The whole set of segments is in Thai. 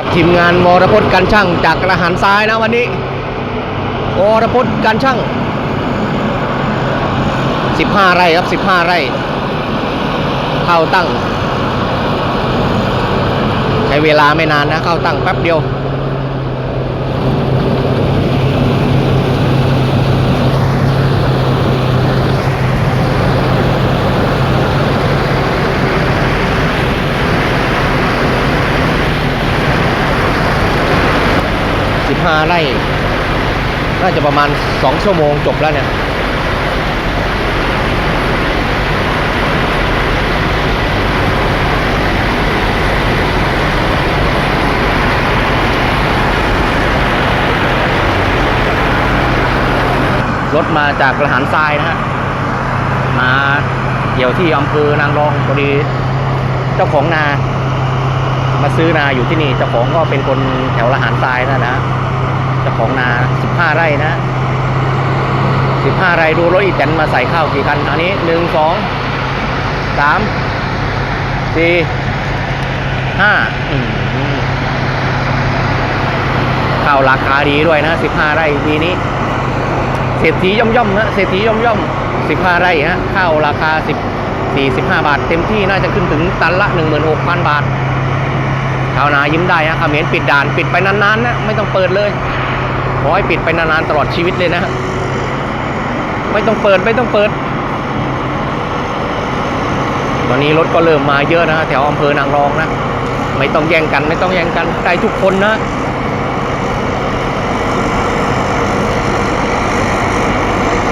กับทีมงานวรพจน์การช่างจากกระหันซ้ายนะวันนี้วรพจน์การช่าง 15 ไร่ครับ 15 ไร่เข้าตั้ง ใช้เวลาไม่นานนะเข้าตั้งแป๊บเดียว 15ไร่น่าจะประมาณ 2 ชั่วโมงจบแล้วเนี่ยรถมาจากกระหารทรายนะฮะมาเกี่ยวที่อำเภอนางรองพอดี เจ้าของนา มาซื้อนาอยู่ที่นี่เจ้าของก็เป็นคนแถวละหารทรายนะนะเจ้าของนา15ไร่นะ15ไร่ดูรถอีแตนมาใส่ข้าวกี่คันอันนี้1 2 3 4 5อืมข้าวราคาดีด้วยนะ15ไร่ปีนี้เศรษฐีย่อมย่อมนะเศรษฐีย่อมย่อมสิบห้าไร่ฮะข้าวราคาสิบสี่สิบห้าบาท เต็มที่น่าจะขึ้นถึงตันละหนึ่งหมื่นหกพันบาท ชาวนายิ้มได้ฮะเขมรปิดด่านปิดไปนานๆนะไม่ต้องเปิดเลยขอให้ปิดไปนานๆตลอดชีวิตเลยนะไม่ต้องเปิดไม่ต้องเปิด ตอนนี้รถก็เริ่มมาเยอะนะแถวอำเภอนางรองนะไม่ต้องแย่งกัน ไม่ต้องแย่งกันได้ทุกคนนะ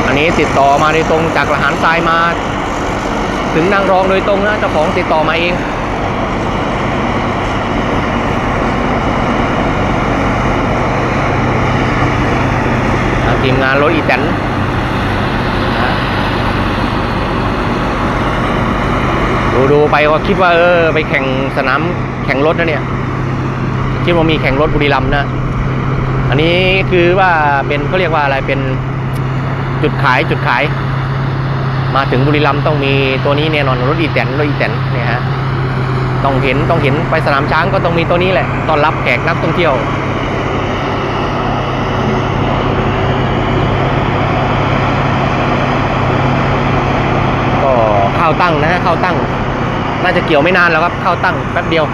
อันนี้ติดต่อมาโดยตรงจากละหารทรายมา ถึงนางรองโดยตรงนะเจ้าของติดต่อมาเอง นะทีมงาน รถอีแตนดูดูไปก็คิดว่าเออไปแข่งสนามแข่งรถนะเนี่ย คิดว่ามีแข่งรถบุรีรัมย์นะ อันนี้คือว่าเป็นเขาเรียกว่าอะไรเป็นจุดขายจุดขาย มาถึงบุรีรัมย์ต้องมีตัวนี้แน่นอนรถอีแตนรถอีแตนเนี่ยฮะต้องเห็นต้องเห็นไปสนามช้างก็ต้องมีตัวนี้แหละต้อนรับแขกนักท่องเที่ยว ก็เข้า ตั้งนะฮะเข้าตั้ง น่าจะเกี่ยวไม่นานแล้วครับ เข้าตั้งแป๊บเดียว